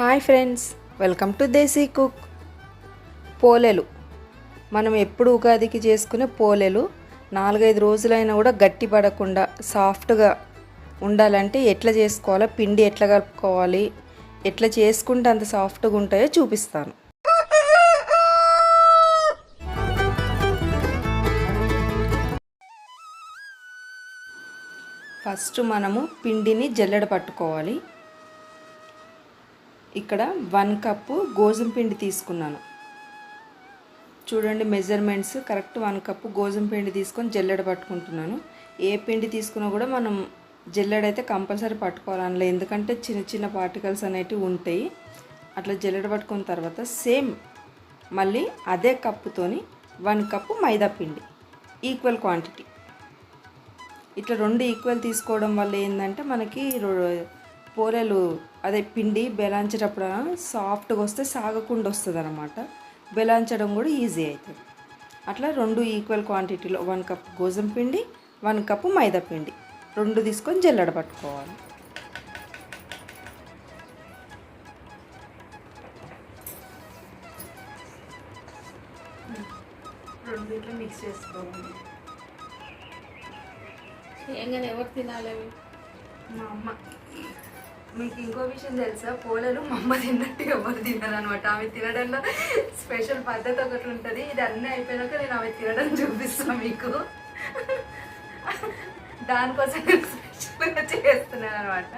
Hi friends welcome to Desi cook. పోలేలు. మనం ఎప్పుడు ఉగాదికి చేసుకునే పోలేలు నాలుగైదు రోజులైనా కూడా గట్టి పడకుండా సాఫ్ట్గా ఉండాలంటే ఎట్లా చేసుకోవాలో పిండి ఎట్లా కలుపుకోవాలి ఎట్లా చేసుకుంటే అంత సాఫ్ట్గా ఉంటాయో చూపిస్తాను. ఫస్ట్ మనము పిండిని జల్లెడ పట్టుకోవాలి. ఇక్కడ వన్ కప్పు గోధుమ పిండి తీసుకున్నాను. చూడండి మెజర్మెంట్స్ కరెక్ట్ వన్ కప్పు గోధుమ పిండి తీసుకొని జల్లెడ పట్టుకుంటున్నాను. ఏ పిండి తీసుకున్నా కూడా మనం జల్లెడైతే కంపల్సరీ పట్టుకోవాలనలే ఎందుకంటే చిన్న చిన్న పార్టికల్స్ అనేటివి ఉంటాయి. అట్లా జల్లెడ పట్టుకున్న తర్వాత సేమ్ మళ్ళీ అదే కప్పుతోని వన్ కప్పు మైదా పిండి ఈక్వల్ క్వాంటిటీ ఇట్లా రెండు ఈక్వల్ తీసుకోవడం వల్ల ఏంటంటే మనకి రో పోలేలు అదే పిండి బెలాంచేటప్పుడు సాఫ్ట్గా వస్తే సాగకుండా వస్తుంది అనమాట బెలాంచడం కూడా ఈజీ అవుతుంది అట్లా రెండు ఈక్వల్ క్వాంటిటీలో వన్ కప్ గోధుమ పిండి వన్ కప్పు మైదా పిండి. రెండు తీసుకొని జల్లెడ పట్టుకోవాలి. రెండు ఇట్లా మిక్స్ చేసుకోవాలి. ఏంగానే ఎవరు తినాలి మా అమ్మ. మీకు ఇంకో విషయం తెలుసా? పోలలు మా అమ్మ తిన్నట్టు ఎవరు తినరు అనమాట ఆమె తినడంలో స్పెషల్ పద్ధతి ఒకటి ఉంటుంది. ఇది అన్నీ అయిపోయినాక నేను ఆమె తినడం చూపిస్తాను మీకు. దానికోసం స్పెషల్గా చేస్తున్నాను అనమాట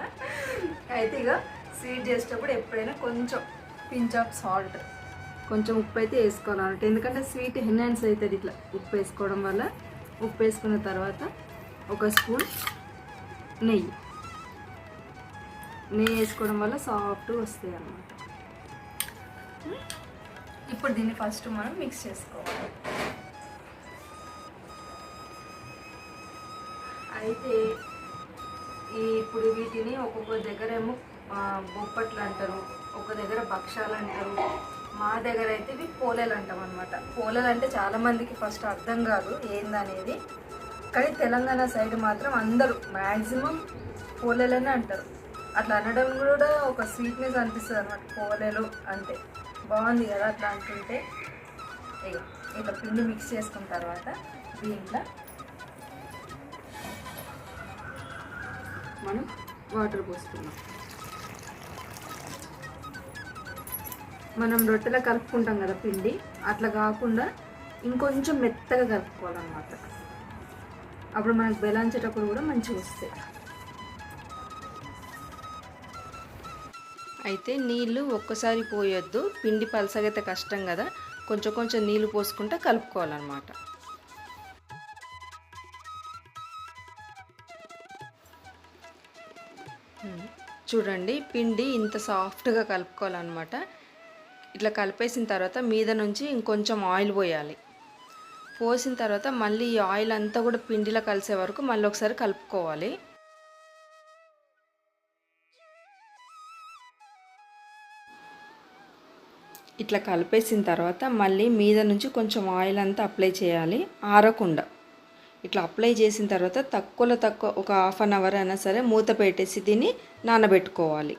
అయితే ఇక స్వీట్ చేసేటప్పుడు ఎప్పుడైనా కొంచెం పించ్ ఆఫ్ సాల్ట్ కొంచెం ఉప్పు అయితే వేసుకోవాలన్నమాట ఎందుకంటే స్వీట్ ఎన్హాన్స్ అవుతుంది ఇట్లా ఉప్పు వేసుకోవడం వల్ల. ఉప్పు వేసుకున్న తర్వాత ఒక స్పూన్ నెయ్యి. నెయ్యి వేసుకోవడం వల్ల సాఫ్ట్గా వస్తాయి అన్నమాట. ఇప్పుడు దీన్ని ఫస్ట్ మనం మిక్స్ చేసుకోవాలి. అయితే ఈ ఇప్పుడు వీటిని ఒక్కొక్క దగ్గర ఏమో బొప్పట్లు అంటారు ఒక దగ్గర భక్షాలు అంటారు మా దగ్గర అయితే ఇవి పోలేలు అంటాం అనమాట పోలేలు అంటే చాలా మందికి ఫస్ట్ అర్థం కాదు ఏందనేది. కానీ తెలంగాణ సైడ్ మాత్రం అందరూ మ్యాక్సిమం పోలేలనే అంటారు. అట్లా అనడం కూడా ఒక స్వీట్నెస్ అనిపిస్తుంది అనమాట పోలేలు అంటే. బాగుంది కదా అట్లా అంటుంటే ఇక ఇట్లా పిండి మిక్స్ చేసుకున్న తర్వాత దీంట్లో మనం వాటర్ పోసుకున్నాం మనం రొట్టెలో కలుపుకుంటాం కదా పిండి అట్లా కాకుండా ఇంకొంచెం మెత్తగా కలుపుకోవాలన్నమాట. అప్పుడు మనకు బెలాంచేటప్పుడు కూడా మంచిగా వస్తాయి. అయితే నీళ్ళు ఒక్కసారి పోయొద్దు. పిండి పలసగైతే కష్టం కదా. కొంచెం కొంచెం నీళ్ళు పోసుకుంటే కలుపుకోవాలన్నమాట. చూడండి పిండి ఇంత సాఫ్ట్గా కలుపుకోవాలన్నమాట. ఇట్లా కలిపేసిన తర్వాత మీద నుంచి ఇంకొంచెం ఆయిల్ పోయాలి. పోసిన తర్వాత మళ్ళీ ఈ ఆయిల్ అంతా కూడా పిండిలో కలిసే వరకు మళ్ళీ ఒకసారి కలుపుకోవాలి. ఇట్లా కలిపేసిన తర్వాత మళ్ళీ మీద నుంచి కొంచెం ఆయిల్ అంతా అప్లై చేయాలి. ఆరకుండా. ఇట్లా అప్లై చేసిన తర్వాత తక్కువలో తక్కువ ఒక హాఫ్ అన్ అవర్ అయినా సరే మూత పెట్టేసి దీన్ని నానబెట్టుకోవాలి.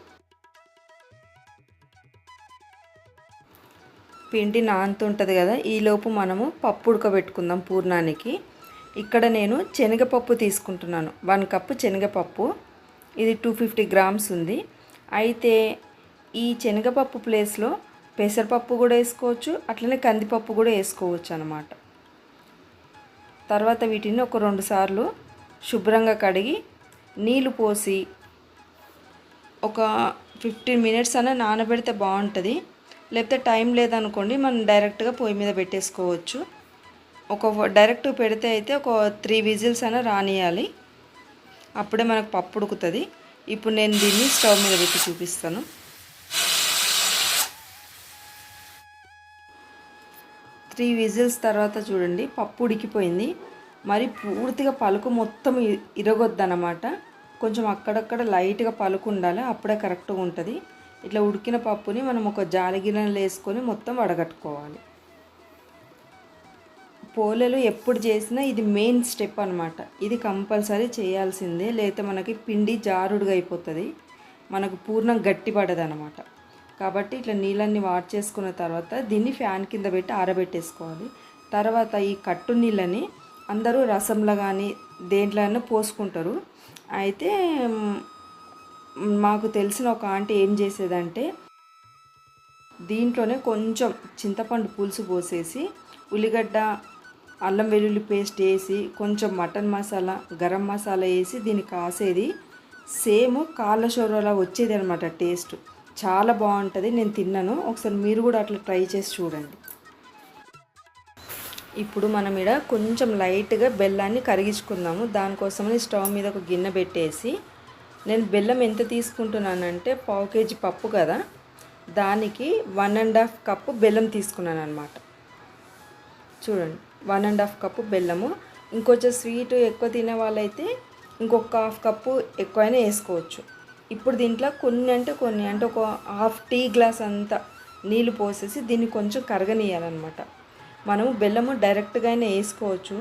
పిండి నానుతుంటుంది కదా ఈలోపు మనము పప్పు ఉడకబెట్టుకుందాం పూర్ణానికి. ఇక్కడ నేను శనగపప్పు తీసుకుంటున్నాను. వన్ కప్పు శనగపప్పు. ఇది టూ ఫిఫ్టీ గ్రామ్స్ ఉంది. అయితే ఈ శనగపప్పు ప్లేస్లో పెసరపప్పు కూడా వేసుకోవచ్చు అట్లనే కందిపప్పు కూడా వేసుకోవచ్చు అనమాట తర్వాత వీటిని ఒక రెండు సార్లు శుభ్రంగా కడిగి నీళ్ళు పోసి ఒక ఫిఫ్టీన్ మినిట్స్ అన్న నానబెడితే బాగుంటుంది. లేకపోతే టైం లేదనుకోండి మనం డైరెక్ట్గా పొయ్యి మీద పెట్టేసుకోవచ్చు. ఒక డైరెక్ట్ పెడితే అయితే ఒక త్రీ విజిల్స్ అయినా రానియాలి. అప్పుడే మనకు పప్పు ఉడుకుతుంది ఇప్పుడు నేను దీన్ని స్టవ్ మీద పెట్టి చూపిస్తాను. త్రీ విజిల్స్ తర్వాత చూడండి పప్పు ఉడికిపోయింది. మరి పూర్తిగా పలుకు మొత్తం ఇరగొద్దనమాట కొంచెం అక్కడక్కడ లైట్గా పలుకు ఉండాలి అప్పుడే కరెక్ట్గా ఉంటుంది. ఇట్లా ఉడికిన పప్పుని మనం ఒక జాలిగిన్నెలు వేసుకొని మొత్తం వడగట్టుకోవాలి. పోలేలు ఎప్పుడు చేసినా ఇది మెయిన్ స్టెప్ అనమాట ఇది కంపల్సరీ చేయాల్సిందే. లేకపోతే మనకి పిండి జారుడుగా అయిపోతుంది. మనకు పూర్ణం గట్టి పడదనమాట అనమాట కాబట్టి ఇట్లా నీళ్ళన్ని వాట్ చేసుకున్న తర్వాత దీన్ని ఫ్యాన్ కింద పెట్టి ఆరబెట్టేసుకోవాలి. తర్వాత ఈ కట్టు నీళ్ళని అందరూ రసంలో కానీ దేంట్లోనైనా పోసుకుంటారు. అయితే మాకు తెలిసిన ఒక ఆంటీ ఏం చేసేదంటే దీంట్లోనే కొంచెం చింతపండు పులుసు పోసేసి ఉల్లిగడ్డ అల్లం వెల్లుల్లి పేస్ట్ వేసి కొంచెం మటన్ మసాలా గరం మసాలా వేసి దీన్ని కాసేది. సేమ్ కాళ్ళ షోరలా వచ్చేది అనమాట టేస్ట్. చాలా బాగుంటుంది నేను తిన్నాను. ఒకసారి మీరు కూడా అట్లా ట్రై చేసి చూడండి. ఇప్పుడు మనం ఇక్కడ కొంచెం లైట్గా బెల్లాన్ని కరిగించుకుందాము. దానికోసమని స్టవ్ మీద ఒక గిన్నె పెట్టేసి నేను బెల్లం ఎంత తీసుకుంటున్నానంటే పావు కేజీ పప్పు కదా దానికి వన్ అండ్ హాఫ్ కప్పు బెల్లం తీసుకున్నాను అనమాట చూడండి వన్ అండ్ హాఫ్ కప్పు బెల్లము. ఇంకొంచెం స్వీట్ ఎక్కువ తినే వాళ్ళైతే ఇంకొక హాఫ్ కప్పు ఎక్కువైనా వేసుకోవచ్చు. ఇప్పుడు దీంట్లో కొన్ని అంటే కొన్ని అంటే ఒక హాఫ్ టీ గ్లాస్ అంత నీళ్ళు పోసేసి దీన్ని కొంచెం కరగనీయాలన్నమాట. మనము బెల్లము డైరెక్ట్గా అయినా వేసుకోవచ్చు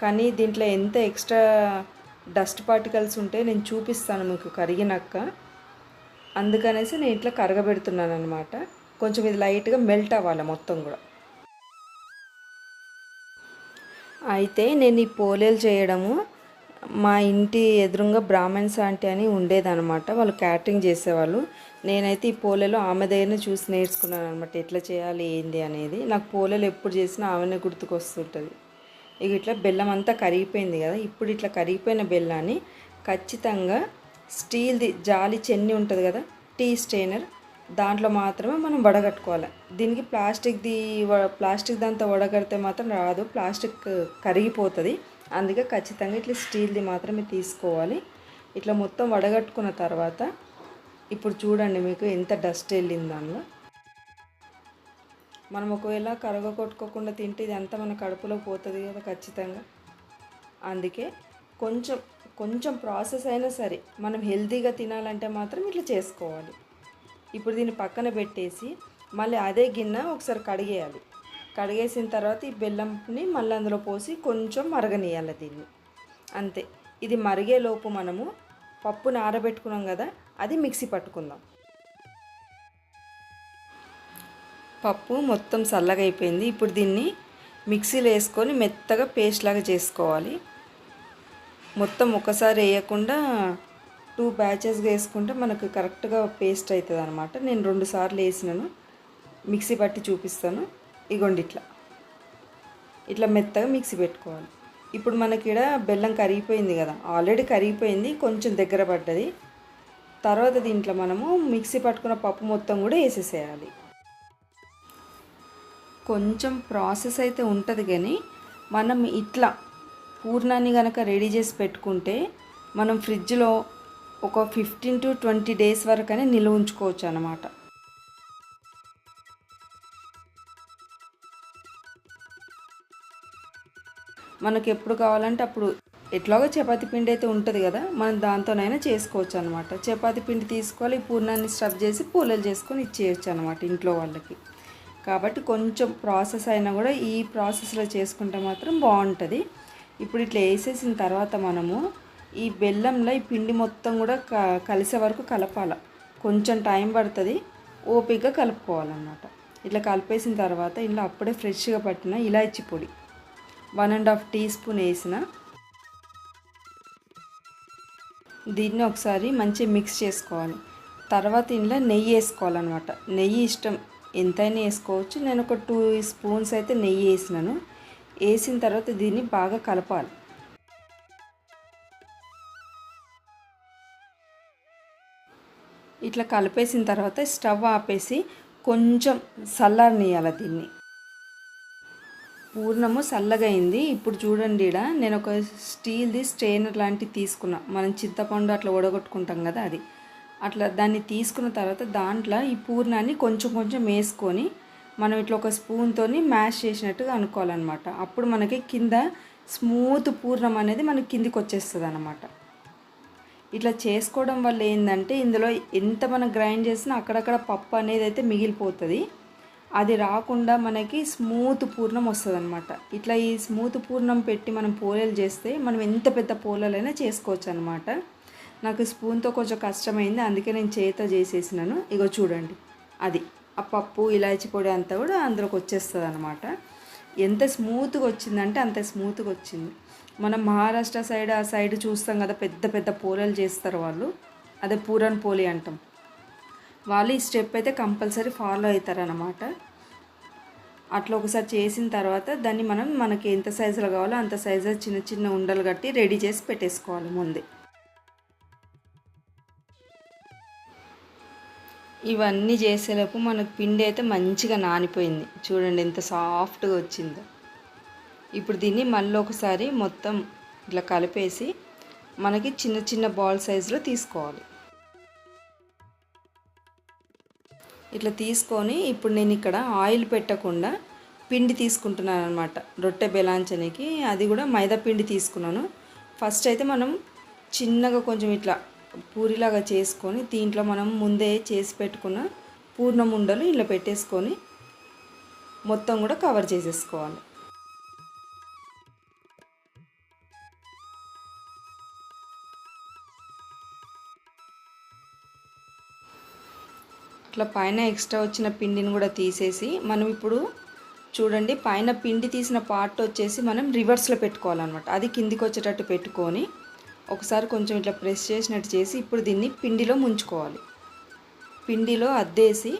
కానీ దీంట్లో ఎంత ఎక్స్ట్రా డస్ట్ పార్టికల్స్ ఉంటే నేను చూపిస్తాను మీకు కరిగినాక. అందుకనేసి నేను ఇట్లా కరగబెడుతున్నాను అనమాట కొంచెం ఇది లైట్గా మెల్ట్ అవ్వాలి మొత్తం కూడా. అయితే నేను ఈ పోలేలు చేయడము మా ఇంటి ఎదురుగా బ్రాహ్మణ్స్ ఆంటీ అని ఉండేదనమాట వాళ్ళు క్యాటరింగ్ చేసేవాళ్ళు. నేనైతే ఈ పోలేలు ఆమె దగ్గరనే చూసి నేర్చుకున్నాను అనమాట ఎట్లా చేయాలి ఏంది అనేది. నాకు పోలేలు ఎప్పుడు చేసినా ఆమెనే గుర్తుకొస్తుంటుంది. ఇక ఇట్లా బెల్లం అంతా కరిగిపోయింది కదా. ఇప్పుడు ఇట్లా కరిగిపోయిన బెల్లాన్ని ఖచ్చితంగా స్టీల్ది జాలి చెన్ని ఉంటుంది కదా టీ స్టెయినర్ దాంట్లో మాత్రమే మనం వడగట్టుకోవాలి. దీనికి ప్లాస్టిక్ది ప్లాస్టిక్ దాంతో వడగడితే మాత్రం రాదు. ప్లాస్టిక్ కరిగిపోతుంది. అందుకే ఖచ్చితంగా ఇట్లా స్టీల్ది మాత్రమే తీసుకోవాలి. ఇట్లా మొత్తం వడగట్టుకున్న తర్వాత ఇప్పుడు చూడండి మీకు ఎంత డస్ట్ వెళ్ళింది దానిలో మనం ఒకవేళ కరగ కొట్టుకోకుండా తింటే ఇదంతా మన కడుపులో పోతుంది కదా ఖచ్చితంగా. అందుకే కొంచెం కొంచెం ప్రాసెస్ అయినా సరే మనం హెల్తీగా తినాలంటే మాత్రం ఇట్లా చేసుకోవాలి. ఇప్పుడు దీన్ని పక్కన పెట్టేసి మళ్ళీ అదే గిన్నె ఒకసారి కడిగేయాలి. కడిగేసిన తర్వాత ఈ బెల్లంని మళ్ళీ అందులో పోసి కొంచెం మరగనీయాలి దీన్ని. అంతే. ఇది మరిగేలోపు మనము పప్పుని ఆరబెట్టుకున్నాం కదా అది మిక్సీ పట్టుకుందాం. పప్పు మొత్తం చల్లగా అయిపోయింది. ఇప్పుడు దీన్ని మిక్సీలో వేసుకొని మెత్తగా పేస్ట్ లాగా చేసుకోవాలి. మొత్తం ఒకసారి వేయకుండా టూ బ్యాచెస్గా వేసుకుంటే మనకు కరెక్ట్గా పేస్ట్ అవుతుంది అనమాట నేను రెండు సార్లు వేసినాను. మిక్సీ పట్టి చూపిస్తాను. ఇగోండి ఇట్లా. ఇట్లా మెత్తగా మిక్సీ పెట్టుకోవాలి. ఇప్పుడు మనకి ఇక్కడ బెల్లం కరిగిపోయింది కదా ఆల్రెడీ కరిగిపోయింది కొంచెం దగ్గర పడ్డది. తర్వాత దీంట్లో మనము మిక్సీ పట్టుకున్న పప్పు మొత్తం కూడా వేసేసేయాలి. కొంచెం ప్రాసెస్ అయితే ఉంటుంది కానీ మనం ఇట్లా పూర్ణాన్ని కనుక రెడీ చేసి పెట్టుకుంటే మనం ఫ్రిడ్జ్లో ఒక ఫిఫ్టీన్ టు ట్వంటీ డేస్ వరకనే నిల్వ ఉంచుకోవచ్చు అన్నమాట. మనకి ఎప్పుడు కావాలంటే అప్పుడు ఎట్లాగో చపాతీ పిండి అయితే ఉంటుంది కదా మనం దాంతోనైనా చేసుకోవచ్చు అనమాట చపాతీ పిండి తీసుకోవాలి ఈ పూర్ణాన్ని స్టఫ్ చేసి పూలలు చేసుకొని ఇచ్చేయచ్చు అనమాట ఇంట్లో వాళ్ళకి. కాబట్టి కొంచెం ప్రాసెస్ అయినా కూడా ఈ ప్రాసెస్లో చేసుకుంటే మాత్రం బాగుంటుంది. ఇప్పుడు ఇట్లా వేసేసిన తర్వాత మనము ఈ బెల్లంలో ఈ పిండి మొత్తం కూడా క కలిసే వరకు కలపాలి. కొంచెం టైం పడుతుంది ఓపికగా కలుపుకోవాలన్నమాట. ఇట్లా కలిపేసిన తర్వాత ఇంట్లో అప్పుడే ఫ్రెష్గా పట్టిన ఇలాచి పొడి. One and half teaspoon వేసిన. దీన్ని ఒకసారి మంచిగా మిక్స్ చేసుకోవాలి. తర్వాత ఇందులో నెయ్యి వేసుకోవాలన్నమాట. నెయ్యి ఇష్టం. ఎంతైనా వేసుకోవచ్చు. నేను ఒక టూ స్పూన్స్ అయితే నెయ్యి వేసినాను. వేసిన తర్వాత దీన్ని బాగా కలపాలి. ఇట్లా కలిపేసిన తర్వాత స్టవ్ ఆపేసి కొంచెం చల్లారనియాలి దీన్ని. పూర్ణము చల్లగైంది ఇప్పుడు చూడండి ఈడ నేను ఒక స్టీల్ది స్ట్రెయినర్ లాంటిది తీసుకున్నా. మనం చింతపండు అట్లా ఒడగొట్టుకుంటాం కదా అది. అట్లా దాన్ని తీసుకున్న తర్వాత దాంట్లో ఈ పూర్ణాన్ని కొంచెం కొంచెం వేసుకొని మనం ఇట్లా ఒక స్పూన్తోని మ్యాష్ చేసినట్టుగా అనుకోవాలన్నమాట. అప్పుడు మనకి కింద స్మూత్ పూర్ణం అనేది మనకి కిందికి వచ్చేస్తుంది అనమాట ఇట్లా చేసుకోవడం వల్ల ఏంటంటే ఇందులో ఎంత మనం గ్రైండ్ చేసినా అక్కడక్కడ పప్పు అనేది అయితే మిగిలిపోతుంది. అది రాకుండా మనకి స్మూత్ పూర్ణం వస్తుంది అనమాట ఇట్లా ఈ స్మూత్ పూర్ణం పెట్టి మనం పోలేలు చేస్తే మనం ఎంత పెద్ద పోలేలైనా చేసుకోవచ్చు అనమాట నాకు స్పూన్తో కొంచెం కష్టమైంది అందుకే నేను చేత చేసేసినాను. ఇగో చూడండి అది. ఆ పప్పు ఇలాచి పొడి అంతా కూడా అందులోకి వచ్చేస్తుంది అనమాట ఎంత స్మూత్గా వచ్చిందంటే అంత స్మూత్గా వచ్చింది. మనం మహారాష్ట్ర సైడ్ ఆ సైడ్ చూస్తాం కదా పెద్ద పెద్ద పూలలు చేస్తారు వాళ్ళు. అదే పూరన్ పోలి అంటాం. వాళ్ళు ఈ స్టెప్ అయితే కంపల్సరీ ఫాలో అవుతారనమాట అట్లా ఒకసారి చేసిన తర్వాత దాన్ని మనం మనకి ఎంత సైజులో కావాలో అంత సైజులో చిన్న చిన్న ఉండలు కట్టి రెడీ చేసి పెట్టేసుకోవాలి ముందే. ఇవన్నీ చేసేలోపు మనకు పిండి అయితే మంచిగా నానిపోయింది. చూడండి ఎంత సాఫ్ట్గా వచ్చిందో. ఇప్పుడు దీన్ని మళ్ళీ ఒకసారి మొత్తం ఇట్లా కలిపేసి మనకి చిన్న చిన్న బాల్ సైజులో తీసుకోవాలి. ఇట్లా తీసుకొని ఇప్పుడు నేను ఇక్కడ ఆయిల్ పెట్టకుండా పిండి తీసుకుంటున్నాను అనమాట రొట్టె బెలాంచనికి. అది కూడా మైదా పిండి తీసుకున్నాను. ఫస్ట్ అయితే మనం చిన్నగా కొంచెం ఇట్లా పూరిలాగా చేసుకొని దీంట్లో మనం ముందే చేసి పెట్టుకున్న పూర్ణం ఉండలు ఇలా పెట్టేసుకొని మొత్తం కూడా కవర్ చేసేసుకోవాలి. అట్లా పైన ఎక్స్ట్రా వచ్చిన పిండిని కూడా తీసేసి మనం ఇప్పుడు చూడండి పైన పిండి తీసిన పార్ట్ వచ్చేసి మనం రివర్స్లో పెట్టుకోవాలన్నమాట. అది కిందికి వచ్చేటట్టు పెట్టుకొని ఒకసారి కొంచెం ఇట్లా ప్రెస్ చేసినట్టు చేసి ఇప్పుడు దీన్ని పిండిలో ముంచుకోవాలి. పిండిలో అద్దేసి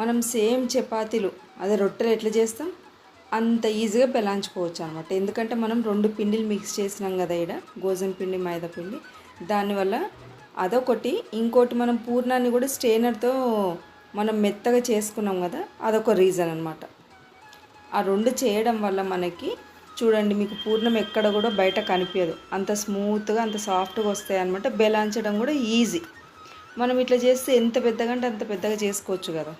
మనం సేమ్ చపాతీలు అదే రొట్టెలు ఎట్లా చేస్తాం? అంత ఈజీగా పెలాంచుకోవచ్చు అనమాట ఎందుకంటే మనం రెండు పిండిలు మిక్స్ చేసినాం కదా ఇక్కడ గోధుమ పిండి మైదా పిండి. దానివల్ల అదొకటి. ఇంకోటి మనం పూర్ణాన్ని కూడా స్టేనర్తో మనం మెత్తగా చేసుకున్నాం కదా అదొక రీజన్ అనమాట ఆ రెండు చేయడం వల్ల మనకి చూడండి మీకు పూర్ణం ఎక్కడ కూడా బయట కనిపించదు. అంత స్మూత్గా అంత సాఫ్ట్గా వస్తాయి అనమాట బెలాంచడం కూడా ఈజీ. మనం ఇట్లా చేస్తే ఎంత పెద్దగా అంటే అంత పెద్దగా చేసుకోవచ్చు కదా.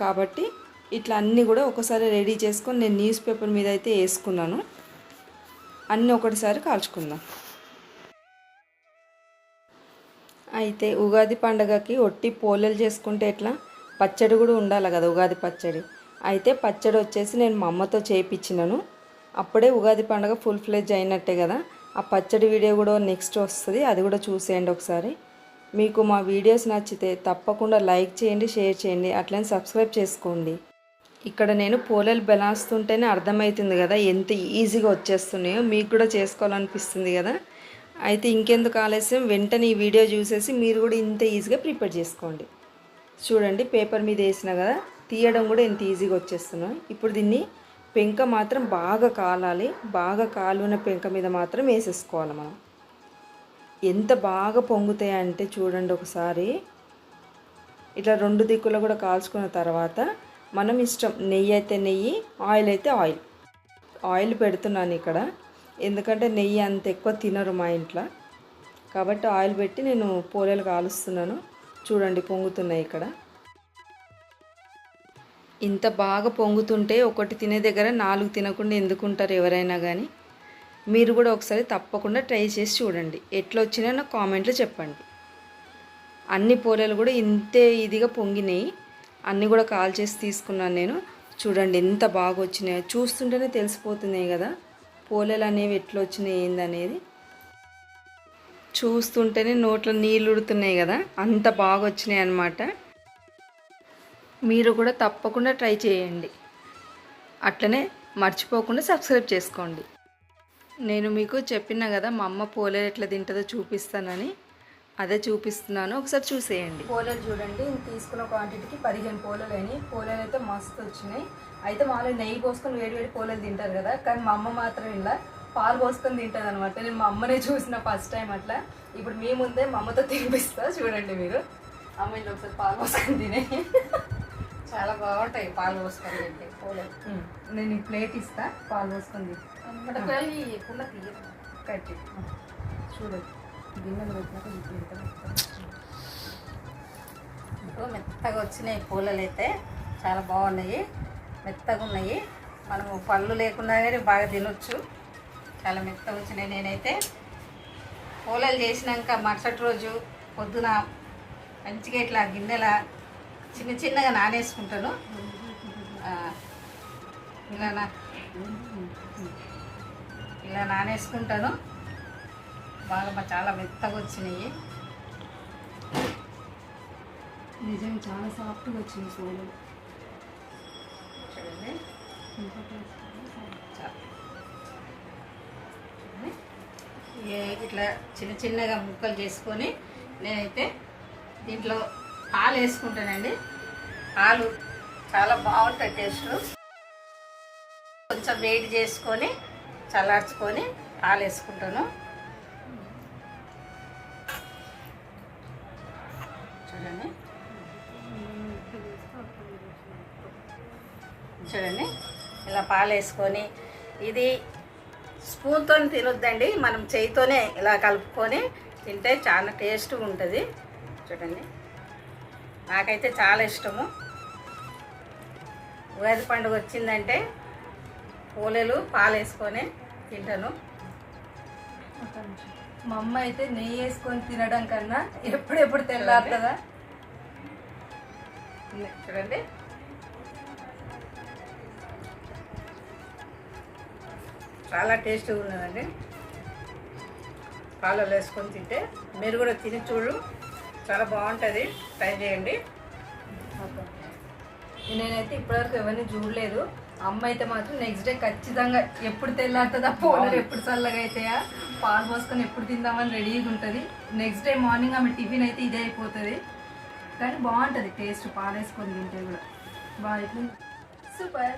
కాబట్టి ఇట్లా అన్నీ కూడా ఒకసారి రెడీ చేసుకొని నేను న్యూస్ పేపర్ మీద అయితే వేసుకున్నాను. అన్నీ ఒకటిసారి కాల్చుకుందాం. అయితే ఉగాది పండగకి ఒట్టి పోలేలు చేసుకుంటే ఎట్లా? పచ్చడి కూడా ఉండాలి కదా ఉగాది పచ్చడి. అయితే పచ్చడి వచ్చేసి నేను మా అమ్మతో చేయించినాను అప్పుడే ఉగాది పండగ ఫుల్ ఫ్లెజ్ అయినట్టే కదా. ఆ పచ్చడి వీడియో కూడా నెక్స్ట్ వస్తుంది. అది కూడా చూసేయండి ఒకసారి. మీకు మా వీడియోస్ నచ్చితే తప్పకుండా లైక్ చేయండి షేర్ చేయండి అట్లనే సబ్స్క్రైబ్ చేసుకోండి. ఇక్కడ నేను పోలేలు బెలాస్తుంటేనే అర్థమవుతుంది కదా ఎంత ఈజీగా వచ్చేస్తున్నాయో. మీకు కూడా చేసుకోవాలనిపిస్తుంది కదా. అయితే ఇంకెందుకు ఆలస్యం? వెంటనే ఈ వీడియో చూసేసి మీరు కూడా ఇంత ఈజీగా ప్రిపేర్ చేసుకోండి. చూడండి పేపర్ మీద వేసినా కదా తీయడం కూడా ఎంత ఈజీగా వచ్చేస్తున్నాం. ఇప్పుడు దీన్ని పెంక మాత్రం బాగా కాలాలి. బాగా కాలున పెంక మీద మాత్రం వేసేసుకోవాలి మనం. ఎంత బాగా పొంగుతాయి అంటే చూడండి ఒకసారి. ఇట్లా రెండు దిక్కులు కూడా కాల్చుకున్న తర్వాత మనం ఇష్టం నెయ్యి అయితే నెయ్యి ఆయిల్ అయితే ఆయిల్. ఆయిల్ పెడుతున్నాను ఇక్కడ. ఎందుకంటే నెయ్యి అంత ఎక్కువ తినరు మా ఇంట్లో. కాబట్టి ఆయిల్ పెట్టి నేను పోలేలు కాలుస్తున్నాను. చూడండి పొంగుతున్నాయి ఇక్కడ. ఇంత బాగా పొంగుతుంటే ఒకటి తినే దగ్గర నాలుగు తినకుండా ఎందుకుంటారు ఎవరైనా కానీ మీరు కూడా ఒకసారి తప్పకుండా ట్రై చేసి చూడండి. ఎట్లా వచ్చినా నాకు కామెంట్లో చెప్పండి. అన్ని పోలేలు కూడా ఇంతే ఇదిగా పొంగినాయి. అన్నీ కూడా కాల్ చేసి తీసుకున్నాను నేను. చూడండి ఎంత బాగా వచ్చినాయో. చూస్తుంటేనే తెలిసిపోతున్నాయి కదా. పోలేలు అనేవి ఎట్లా వచ్చినాయి ఏందనేది? చూస్తుంటేనే నోట్లో నీళ్ళు ఉడుతున్నాయి కదా అంత బాగా వచ్చినాయి అన్నమాట. మీరు కూడా తప్పకుండా ట్రై చేయండి. అట్లనే మర్చిపోకుండా సబ్స్క్రైబ్ చేసుకోండి. నేను మీకు చెప్పిన కదా మా అమ్మ పోలేలు ఎట్లా తింటుందో చూపిస్తానని. అదే చూపిస్తున్నాను. ఒకసారి చూసేయండి. పోలేలు చూడండి. తీసుకున్న క్వాంటిటీకి పదిహేను పోలేలు అయినాయి. పోలేలు అయితే మస్తు వచ్చినాయి. అయితే మామూలుగా నెయ్యి పోసుకొని వేడి వేడి పోలేలు తింటారు కదా. కానీ మా అమ్మ మాత్రం ఇలా పాలు పోసుకొని తింటుంది అనమాట నేను మా అమ్మనే చూసిన ఫస్ట్ టైం అట్లా. ఇప్పుడు మీ ముందే మా అమ్మతో తినిపిస్తా. చూడండి మీరు. అమ్మ ఇలా ఒకసారి పాలు పోసుకొని తినే. చాలా బాగుంటాయి పాలు పోసుకొని తింటే పోలేదు నేను ఈ ప్లేట్ ఇస్తా. పాలు పుల్ల తీయదు. కట్టి. చూడదు గిన్నెలు పెట్టినాక ఇప్పుడు మెత్తగా వచ్చినాయి పూలలు అయితే. చాలా బాగున్నాయి. మెత్తగా ఉన్నాయి. మనము పళ్ళు లేకుండా కానీ బాగా తినొచ్చు. చాలా మెత్తగా వచ్చినాయి నేనైతే. పూలలు చేసినాక మరుసటి రోజు పొద్దున మంచిగా ఇట్లా గిన్నెల చిన్న చిన్నగా నానేసుకుంటాను. ఇలా నా ఇలా నానేసుకుంటాను. బాగా చాలా మెత్తగా వచ్చినాయి. నిజంగా చాలా సాఫ్ట్గా వచ్చింది సోలు చూడండి. ఇట్లా చిన్న చిన్నగా ముక్కలు చేసుకొని నేనైతే దీంట్లో పాలు వేసుకుంటానండి. పాలు చాలా బాగుంటుంది టేస్ట్ కొంచెం వేడి చేసుకొని చల్లార్చుకొని పాలు వేసుకుంటాను. పాలు వేసుకొని ఇది స్పూన్తో తినొద్దండి. మనం చేయితోనే ఇలా కలుపుకొని తింటే చాలా టేస్ట్గా ఉంటుంది. చూడండి. నాకైతే చాలా ఇష్టము. ఉగాది పండుగ వచ్చిందంటే పూలలు పాలు వేసుకొని తింటాను. మా అమ్మ అయితే నెయ్యి వేసుకొని తినడం కన్నా ఎప్పుడెప్పుడు తెల్లారుతుందా? చూడండి. చాలా టేస్ట్గా ఉన్నదండి. పాలలో వేసుకొని తింటే మీరు కూడా తిని చూడు. చాలా బాగుంటుంది. ట్రై చేయండి. నేనైతే ఇప్పటివరకు ఎవరిని చూడలేదు. అమ్మ అయితే మాత్రం నెక్స్ట్ డే ఖచ్చితంగా ఎప్పుడు తెల్లారుతుందా పోలర్ ఎప్పుడు చల్లగా అవుతాయా పాలు పోసుకొని ఎప్పుడు తిందామని రెడీగా ఉంటుంది. నెక్స్ట్ డే మార్నింగ్ ఆమె టిఫిన్ అయితే ఇదే అయిపోతుంది. కానీ బాగుంటుంది. టేస్ట్ పాలు వేసుకొని తింటే కూడా. బాగా సూపర్